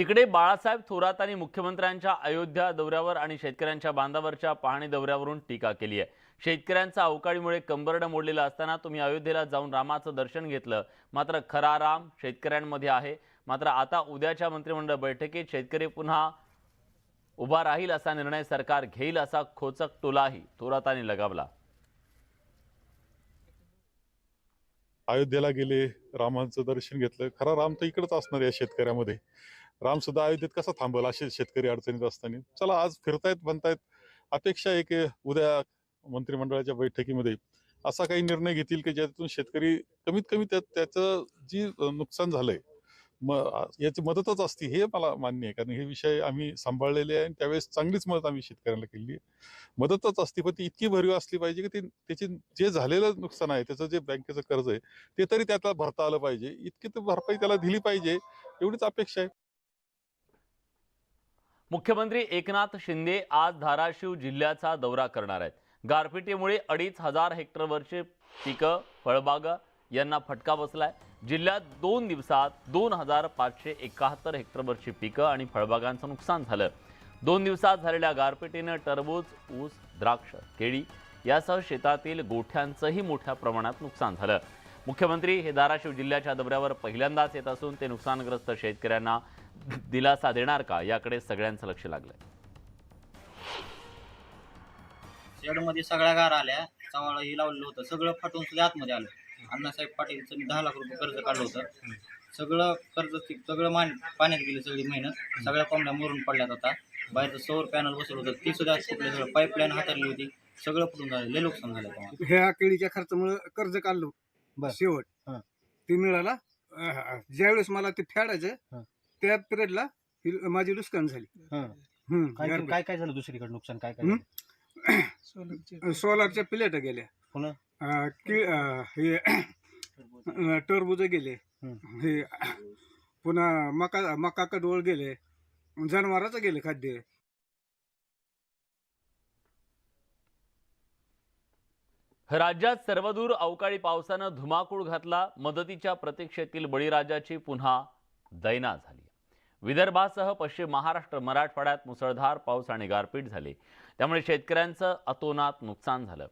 तिकडे बाळासाहेब थोरातांनी मुख्यमंत्र्यांच्या अयोध्या दौऱ्यावर आणि शेतकऱ्यांच्या बांधावरच्या पाहणी दौऱ्यावरून टीका केली आहे. शेतकऱ्यांचा अवकाळीमुळे कंबरडं मोडलेलं असताना तुम्ही अयोध्येला जाऊन रामाचं दर्शन घेतलं. मात्र खरा राम शेतकऱ्यांमध्ये आहे. मात्र आता उद्याच्या मंत्रिमंडळ बैठकीत शेतकरी पुन्हा उभा राहील असा निर्णय सरकार घेईल असा खोचक टोलाही थोरातांनी लगावला. अयोध्येला गेले रामाचं दर्शन घेतलं. खरा राम तर इकडंच असणार आहे शेतकऱ्यामध्ये. राम सुद्धा अयोध्येत कसा थांबल असे शेतकरी अडचणीत असताना? चला आज फिरतायत बनतायत. अपेक्षा आहे की उद्या मंत्रिमंडळाच्या बैठकीमध्ये. असा काही निर्णय घेतील की ज्यातून शेतकरी कमीत कमी त्यात त्याचं जी नुकसान झालंय म याची मदतच असते हे मला मान्य आहे. कारण हे विषय आम्ही सांभाळलेले आहे आणि त्यावेळेस चांगलीच मदत आम्ही शेतकऱ्यांना केली आहे. मदतच असते पण ती इतकी भरीव असली पाहिजे की ते त्याचे जे झालेलं नुकसान आहे त्याचं जे बँकेचं कर्ज आहे ते तरी त्याला भरता आलं पाहिजे. इतकी तर भरपाई त्याला दिली पाहिजे एवढीच अपेक्षा आहे. मुख्यमंत्री एकनाथ शिंदे आज धाराशिव जिल्ह्याचा दौरा करणार आहेत. गारपिटीमुळे अडीच हजार हेक्टरवरचे पिकं फळबागा यांना फटका बसलाय. जिल्ह्यात दोन दिवसात दोन हजार पाचशे एकाहत्तर हेक्टरवरची पिकं आणि फळबागांचं नुकसान झालं. दोन दिवसात झालेल्या गारपिटीनं टरबूज ऊस द्राक्ष केळी यासह शेतातील गोठ्यांचंही मोठ्या प्रमाणात नुकसान झालं. मुख्यमंत्री हे धाराशिव जिल्ह्याच्या दौऱ्यावर पहिल्यांदाच येत असून ते नुकसानग्रस्त शेतकऱ्यांना दिलासा देणार का? याकडे सगळ्यांचं लक्ष लागलंय. शेडमध्ये सगळ्या गार आल्या. चवाळा ही लावलेलं होतं. सगळं फाटून सुद्धा आतमध्ये आलं. अण्णासाहेब पाटीलचं मी दहा लाख रुपये कर्ज काढलं होतं. सगळं कर्ज सगळं मान पाण्यात गेली सगळी मेहनत. सगळ्या कोंबड्या मरून पडल्यात आता. बाहेरचं सौर पॅनल बसवलं होतं. ती सुद्धा फुटलं सगळं पाईपलाईन हाताळली होती. सगळं फुटून झालं. लय नुकसान झालं ह्या केळीच्या खर्चामुळे कर्ज काढलो. बर. शेवट हा. ते मिळाला अं, ज्यावेळेस मला ते हा. फेडायचं त्या पिरियडला माझी नुकसान झाली हं. काय. काय काय झालं दुसरीकडे नुकसान काय काय? झालं? सोलारच्या प्लेट गेल्या पुन्हा? अं, कि- अं, हे अं, टरबूज गेले हं. हे पुन्हा मका मका कडवळ गेले जनावराचं गेले खाद्य राज्यात सर्वदूर अवकाळी पावसानं धुमाकूळ घातला. मदतीच्या प्रतीक्षेतील बळीराजाची पुन्हा दैना झाली. विदर्भासह पश्चिम महाराष्ट्र मराठवाड्यात मुसळधार पाऊस आणि गारपीट झाली. त्यामुळे शेतकऱ्यांचं अतोनात नुकसान झालं.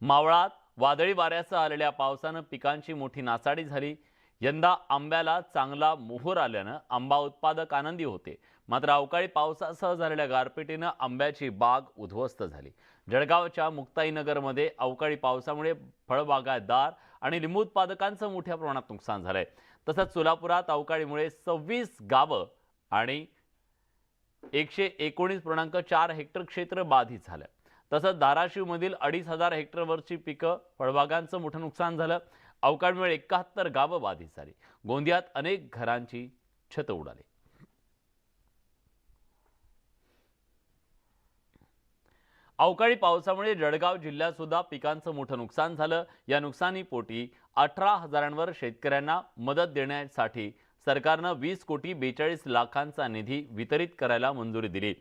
मावळात वादळी वाऱ्यासह आलेल्या पावसानं पिकांची मोठी नासाडी झाली. यंदा आंब्याला चांगला मोहर आल्यानं आंबा उत्पादक आनंदी होते. मात्र अवकाळी पावसासह झालेल्या गारपिटीनं आंब्याची बाग उद्ध्वस्त झाली. जळगावच्या मुक्ताईनगरमध्ये अवकाळी पावसामुळे फळबागायतदार आणि लिंबू उत्पादकांचं मोठ्या प्रमाणात नुकसान झालंय. तसंच सोलापुरात अवकाळीमुळे सव्वीस गावं आणि एकशे एकोणीस पूर्णांक चार हेक्टर क्षेत्र बाधित झालं. तसंच धाराशिवमधील अडीच हजार हेक्टरवरची पिकं फळबागांचं मोठं नुकसान झालं. अवकाळीमुळे एकाहत्तर गावं बाधित झाली. गोंदियात अनेक घरांची छतं उडाली. अवकाळी पावसामुळे जळगाव जिल्ह्यात सुद्धा पिकांचं मोठं नुकसान झालं. या नुकसानीपोटी अठरा हजारांवर शेतकऱ्यांना मदत देण्यासाठी सरकारनं वीस कोटी बेचाळीस लाखांचा निधी वितरित करायला मंजुरी दिली.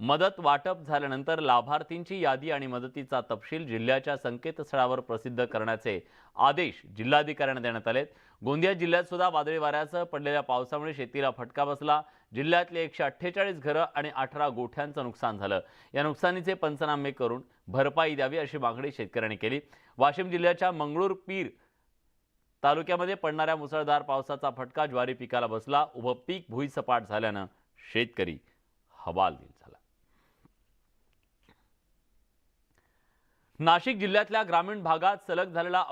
मदत वाटप झाल्यानंतर लाभार्थींची यादी आणि मदतीचा तपशील जिल्ह्याच्या संकेतस्थळावर प्रसिद्ध करण्याचे आदेश जिल्हाधिकाऱ्यांना देण्यात आलेत. गोंदिया जिल्ह्यात सुद्धा वादळी वाऱ्यासह पडलेल्या पावसामुळे शेतीला फटका बसला. जिल्ह्यातले एकशे अठ्ठेचाळीस घरं आणि अठरा गोठ्यांचं नुकसान झालं. या नुकसानीचे पंचनामे करून भरपाई द्यावी अशी मागणी शेतकऱ्यांनी केली. वाशिम जिल्ह्याच्या मंगळूर पीर तालुक्यामध्ये पडणाऱ्या मुसळधार पावसाचा फटका ज्वारी पिकाला बसला. उभं पीक भुईसपाट झाल्यानं शेतकरी हवालदिल. नाशिक जिल्ह्यातल्या ग्रामीण भागात सलग झालेला